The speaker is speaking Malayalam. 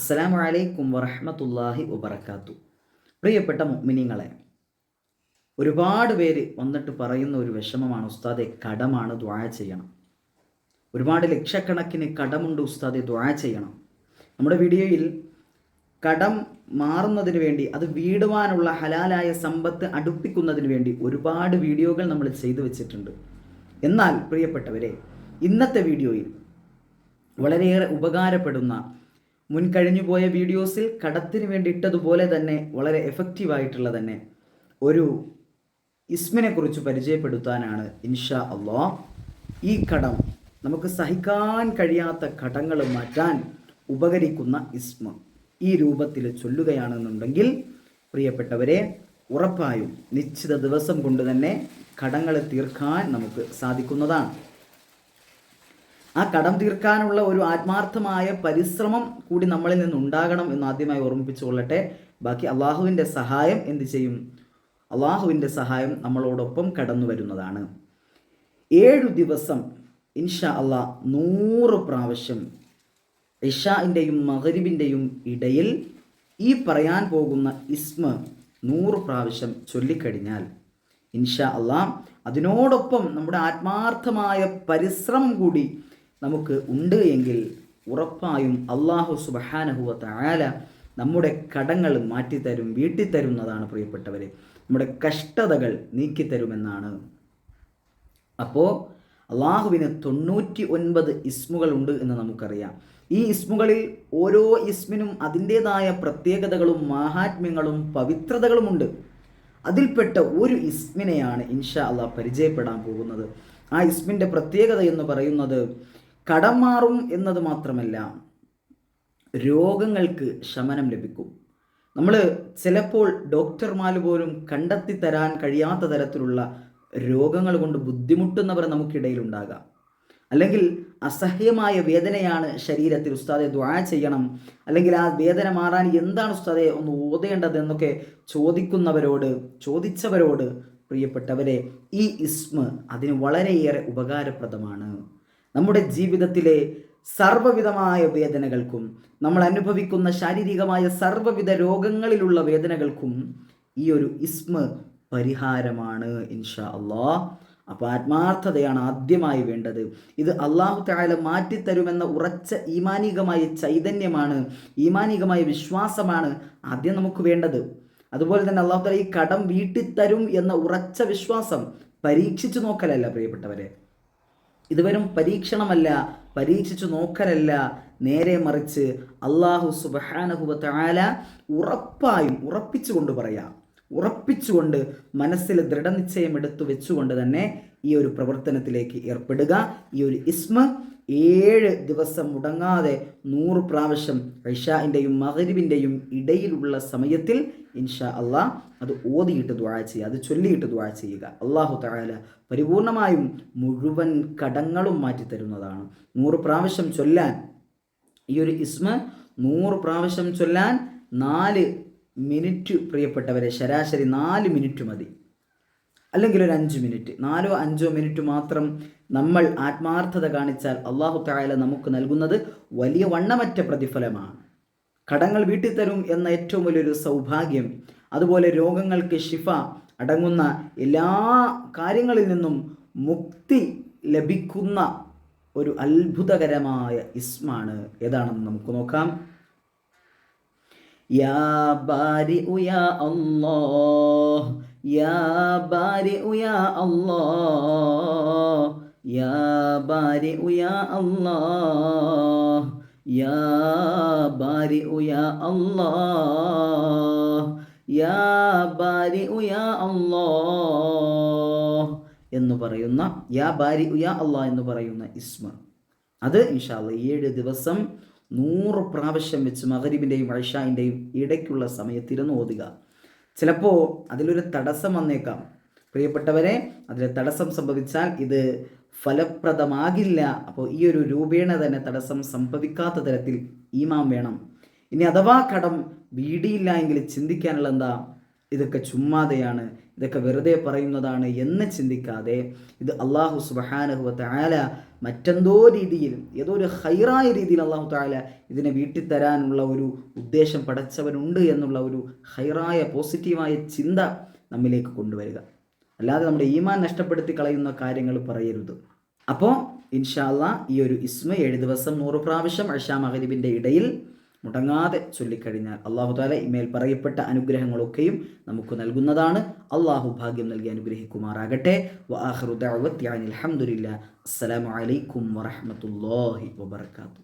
അസ്സലാമു അലൈക്കും വറഹമത്തല്ലാഹി വബർക്കാത്തു പ്രിയപ്പെട്ട മുഅ്മിനീങ്ങളെ ഒരുപാട് പേര് വന്നിട്ട് പറയുന്ന ഒരു വിഷമമാണ് ഉസ്താദെ കടമാണ് ദ്വാ ചെയ്യണം. ഒരുപാട് ലക്ഷക്കണക്കിന് കടമുണ്ട് ഉസ്താദെ ദ്വാ ചെയ്യണം. നമ്മുടെ വീഡിയോയിൽ കടം മാറുന്നതിന് വേണ്ടി അത് വീടുവാനുള്ള ഹലാലായ സമ്പത്ത് അടുപ്പിക്കുന്നതിന് വേണ്ടി ഒരുപാട് വീഡിയോകൾ നമ്മൾ ചെയ്തു വെച്ചിട്ടുണ്ട്. എന്നാൽ പ്രിയപ്പെട്ടവരെ ഇന്നത്തെ വീഡിയോയിൽ വളരെയേറെ ഉപകാരപ്പെടുന്ന മുൻകഴിഞ്ഞു പോയ വീഡിയോസിൽ കടത്തിന് വേണ്ടി ഇട്ടതുപോലെ തന്നെ വളരെ എഫക്റ്റീവ് ആയിട്ടുള്ള തന്നെ ഒരു ഇസ്മിനെ കുറിച്ച് പരിചയപ്പെടുത്താനാണ് ഇൻഷാ അള്ളാ. ഈ കടം നമുക്ക് സഹിക്കാൻ കഴിയാത്ത കടങ്ങൾ മാറ്റാൻ ഉപകരിക്കുന്ന ഇസ്മ ഈ രൂപത്തിൽ ചൊല്ലുകയാണെന്നുണ്ടെങ്കിൽ പ്രിയപ്പെട്ടവരെ ഉറപ്പായും നിശ്ചിത ദിവസം കൊണ്ട് തന്നെ കടങ്ങൾ തീർക്കാൻ നമുക്ക് സാധിക്കുന്നതാണ്. ആ കടം തീർക്കാനുള്ള ഒരു ആത്മാർത്ഥമായ പരിശ്രമം കൂടി നമ്മളിൽ നിന്നുണ്ടാകണം എന്ന് ആദ്യമായി ഓർമ്മിപ്പിച്ചു കൊള്ളട്ടെ. ബാക്കി അള്ളാഹുവിന്റെ സഹായം എന്ത് ചെയ്യും? അള്ളാഹുവിന്റെ സഹായം നമ്മളോടൊപ്പം കടന്നു വരുന്നതാണ്. ഏഴു ദിവസം ഇൻഷാ അള്ളാ നൂറ് പ്രാവശ്യം ഇഷാന്റെയും മഹരിബിന്റെയും ഇടയിൽ ഈ പറയാൻ പോകുന്ന ഇസ്മ നൂറ് പ്രാവശ്യം ചൊല്ലിക്കഴിഞ്ഞാൽ ഇൻഷാ അള്ളാ അതിനോടൊപ്പം നമ്മുടെ ആത്മാർത്ഥമായ പരിശ്രമം കൂടി നമുക്ക് ഉണ്ട് എങ്കിൽ ഉറപ്പായും അള്ളാഹു സുബഹാനഹുവ നമ്മുടെ കടങ്ങൾ മാറ്റിത്തരും വീട്ടിത്തരുന്നതാണ് പ്രിയപ്പെട്ടവരെ. നമ്മുടെ കഷ്ടതകൾ നീക്കിത്തരുമെന്നാണ്. അപ്പോൾ അള്ളാഹുവിന് തൊണ്ണൂറ്റി ഒൻപത് ഇസ്മുകളുണ്ട് എന്ന് നമുക്കറിയാം. ഈ ഇസ്മുകളിൽ ഓരോ ഇസ്മിനും അതിന്റേതായ പ്രത്യേകതകളും മാഹാത്മ്യങ്ങളും പവിത്രതകളുമുണ്ട് അതിൽപ്പെട്ട ഒരു ഇസ്മിനെയാണ് ഇൻഷാ അള്ളാഹ് പരിചയപ്പെടാൻ പോകുന്നത്. ആ ഇസ്മിന്റെ പ്രത്യേകത എന്ന് പറയുന്നത് കടം മാറും എന്നത് മാത്രമല്ല രോഗങ്ങൾക്ക് ശമനം ലഭിക്കും. നമ്മൾ ചിലപ്പോൾ ഡോക്ടർമാർ പോലും കണ്ടെത്തി തരാൻ കഴിയാത്ത തരത്തിലുള്ള രോഗങ്ങൾ കൊണ്ട് ബുദ്ധിമുട്ടുന്നവർ നമുക്കിടയിൽ ഉണ്ടാകാം അല്ലെങ്കിൽ അസഹ്യമായ വേദനയാണ് ശരീരത്തിൽ. ഉസ്താദെ ദ്വാ ചെയ്യണം. അല്ലെങ്കിൽ ആ വേദന മാറാൻ എന്താണ് ഉസ്താദെ ഒന്ന് ഓതേണ്ടത് എന്നൊക്കെ ചോദിക്കുന്നവരോട് ചോദിച്ചവരോട് പ്രിയപ്പെട്ടവരെ ഈ ഇസ്മ അതിന് വളരെയേറെ ഉപകാരപ്രദമാണ്. നമ്മുടെ ജീവിതത്തിലെ സർവവിധമായ വേദനകൾക്കും നമ്മൾ അനുഭവിക്കുന്ന ശാരീരികമായ സർവവിധ രോഗങ്ങളിലുള്ള വേദനകൾക്കും ഈ ഒരു ഇസ്മ പരിഹാരമാണ് ഇൻഷാ അള്ളാഹ് അപ്പോൾ ആത്മാർത്ഥതയാണ് ആദ്യമായി വേണ്ടത്. ഇത് അള്ളാഹു തായാലും മാറ്റിത്തരുമെന്ന ഉറച്ച ഈമാനികമായ ചൈതന്യമാണ് ഈമാനികമായ വിശ്വാസമാണ് ആദ്യം നമുക്ക് വേണ്ടത്. അതുപോലെ തന്നെ അള്ളാഹു താല ഈ കടം വീട്ടിത്തരും എന്ന ഉറച്ച വിശ്വാസം പരീക്ഷിച്ചു നോക്കലല്ല പ്രിയപ്പെട്ടവരെ. ഇത് വെറും പരീക്ഷണമല്ല പരീക്ഷിച്ചു നോക്കലല്ല. നേരെ മറിച്ച് അള്ളാഹു സുബഹാനഹുവ താല ഉറപ്പായും ഉറപ്പിച്ചുകൊണ്ട് പറയാം. ഉറപ്പിച്ചുകൊണ്ട് മനസ്സിൽ ദൃഢനിശ്ചയം എടുത്തു വെച്ചുകൊണ്ട് തന്നെ ഈ ഒരു പ്രവർത്തനത്തിലേക്ക് ഏർപ്പെടുക. ഈ ഒരു ഇസ്മ ഏഴ് ദിവസം മുടങ്ങാതെ നൂറ് പ്രാവശ്യം ഐഷാന്റെയും മഹരിവിന്റെയും ഇടയിലുള്ള സമയത്തിൽ ഇൻഷാ അള്ളാഹ് അത് ഓതിയിട്ട് ദ്വാ ചെയ്യുക അത് ചൊല്ലിയിട്ട് ദ്വാ ചെയ്യുക. അള്ളാഹു താല പരിപൂർണമായും മുഴുവൻ കടങ്ങളും മാറ്റി തരുന്നതാണ്. നൂറ് പ്രാവശ്യം ചൊല്ലാൻ ഈ ഒരു ഇസ്മ നൂറ് പ്രാവശ്യം ചൊല്ലാൻ നാല് മിനിറ്റ് പ്രിയപ്പെട്ടവരെ ശരാശരി നാല് മിനിറ്റ് മതി. അല്ലെങ്കിൽ ഒരു അഞ്ച് മിനിറ്റ് നാലോ അഞ്ചോ മിനിറ്റ് മാത്രം നമ്മൾ ആത്മാർത്ഥത കാണിച്ചാൽ അള്ളാഹു തായാല നമുക്ക് നൽകുന്നത് വലിയ വണ്ണമറ്റ പ്രതിഫലമാണ്. കടങ്ങൾ വീട്ടിൽ തരും എന്ന ഏറ്റവും വലിയൊരു സൗഭാഗ്യം അതുപോലെ രോഗങ്ങൾക്ക് ശിഫ അടങ്ങുന്ന എല്ലാ കാര്യങ്ങളിൽ നിന്നും മുക്തി ലഭിക്കുന്ന ഒരു അത്ഭുതകരമായ ഇസ്മാണ് ഏതാണെന്ന് നമുക്ക് നോക്കാം. യാ യാ ഉയാ അല്ലാഹ് യാ بارئ يا അല്ലാഹ് യാ بارئ يا അല്ലാഹ് യാ بارئ يا അല്ലാഹ് എന്ന് പറയുന്ന യാ ബാരി ഉയാ അള്ളാഹ് എന്ന് പറയുന്ന ഇസ്മ. അത് ഇൻഷാല്ല ഏഴ് ദിവസം നൂറ് പ്രാവശ്യം വെച്ച് മഹരീബിന്റെയും ഐഷാന്റെയും ഇടയ്ക്കുള്ള സമയത്തിരുന്ന് ഓതുക. ചിലപ്പോൾ അതിലൊരു തടസ്സം വന്നേക്കാം. പ്രിയപ്പെട്ടവരെ അതിൽ തടസ്സം സംഭവിച്ചാൽ ഇത് ഫലപ്രദമാകില്ല. അപ്പോൾ ഈ ഒരു രൂപേണ തന്നെ തടസ്സം സംഭവിക്കാത്ത തരത്തിൽ ഈമാം വേണം. ഇനി അഥവാ കടം വീടിയില്ല എങ്കിൽ ചിന്തിക്കാനുള്ള എന്താ? ഇതൊക്കെ ചുമ്മാതെയാണ് ഇതൊക്കെ വെറുതെ പറയുന്നതാണ് എന്ന് ചിന്തിക്കാതെ ഇത് അള്ളാഹു സുബഹാനഹുവ താല മറ്റെന്തോ രീതിയിൽ ഏതോ ഒരു ഹൈറായ രീതിയിൽ അള്ളാഹു താല ഇതിനെ വീട്ടിൽ തരാനുള്ള ഒരു ഉദ്ദേശം പടച്ചവനുണ്ട് എന്നുള്ള ഒരു ഹൈറായ പോസിറ്റീവായ ചിന്ത നമ്മിലേക്ക് കൊണ്ടുവരിക. അല്ലാതെ നമ്മുടെ ഈമാൻ നഷ്ടപ്പെടുത്തി കളയുന്ന കാര്യങ്ങൾ പറയരുത്. അപ്പോൾ ഇൻഷാല്ല ഈ ഒരു ഇസ്മ ഏഴ് ദിവസം നൂറ് പ്രാവശ്യം അഷാ മഹരിബിന്റെ ഇടയിൽ മുടങ്ങാതെ ചൊല്ലിക്കഴിഞ്ഞാൽ അള്ളാഹു താല ഇമേൽ പറയപ്പെട്ട അനുഗ്രഹങ്ങളൊക്കെയും നമുക്ക് നൽകുന്നതാണ്. അള്ളാഹു ഭാഗ്യം നൽകി അനുഗ്രഹിക്കുമാറാകട്ടെ. അലഹമുല്ല അസ്സലാമു അലൈക്കും വറഹമത്തല്ലാഹി വബർക്കാത്തു